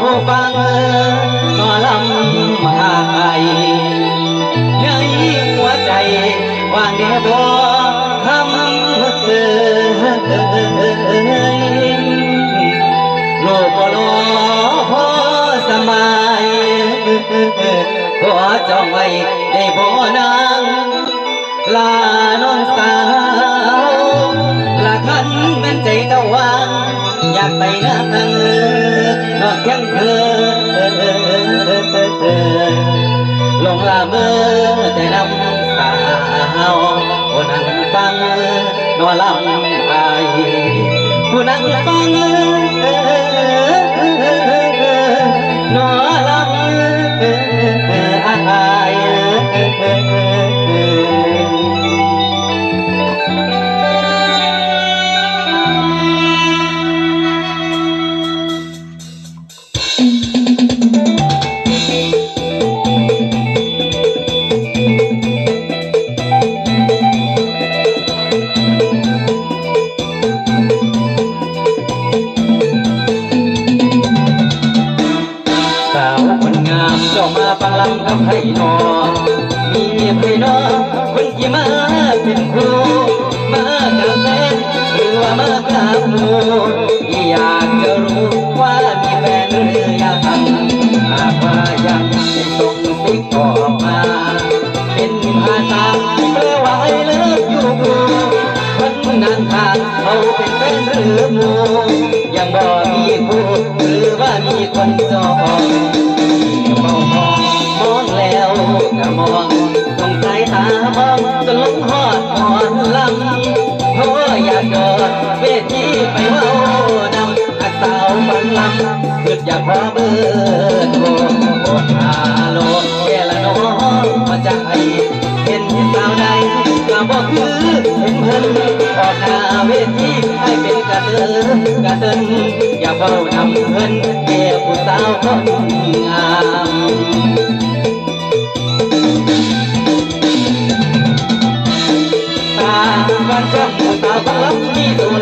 ผู้ฟังก็ลำมาไอเนื้อยิ่หัวใจว่างเดียวบ่ทำเตือนโลกบ่รอพอสมัยขอจองไว้ได้บ่นางลาน้องสาวละคันเป็นใจเจ้าวางอยากไปหน้าทาง เธอลงละเมอแต่น้ำตาวำให้นอมีใครนอคนที่มาเป็นครูมากับแฟนหรือว่ามากับหมูอยากจะรู้ว่ามีแฟนหรือยังหากว่ายังให้ส่งติ๊กออกมา เป็นภาษาแปลว่าให้เลิกอยู่คนนั้นทางเขาเป็นแฟนหรือหมู องต้องสายตามองจนลงหอดหอนลำเพราะว่าอยากเกิดเวทีไปเมานำอักสาวฟังลำเกิดอยากขอเบอร์โทรโอดหาโลแก่ละน้องมาใจเห็นสาวใดก็บอกคือเห็นเพิ่นออกหน้าเวทีให้เป็นกระเตือกระเตือนอย่าเฝ้านำเพิ่นเกี่ยวผู้สาวคนงาม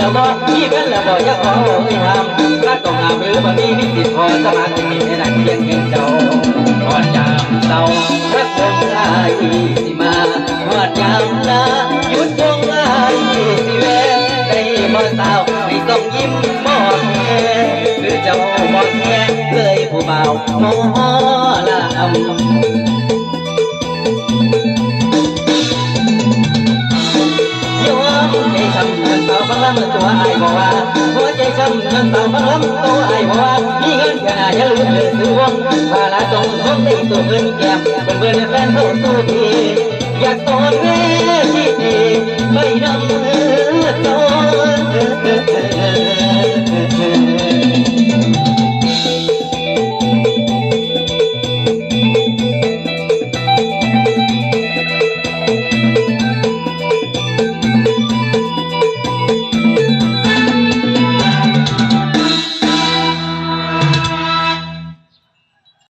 แล้วบอกมีเป็นแล้วบอกอยากขอให้ทำรักต้องงามหรือบ่มีนิสิตพอสมาธิมีให้ได้เพียงเห็นเจ้าทอดยามเศร้ารักคงอายสิมาทอดยามลาหยุดคงอายสิแวได้บ่สาวให้ต้องยิ้มบ่แค่หรือเจ้าบ่แค่เลยผู้เบ่าวหมอลำ บังลำตัวไอ้บอกว่าหัวใจช้ำเงินเต่าบังลำตัวไอ้บอกว่ามีเงินแค่ไหนอย่าลืมเดือดซื้อวงภาระตรงทนได้ตัวเงินแก้มเป็นเบอร์แฟนเขาตู้ทีอยากตอนเวทีไม่นำเ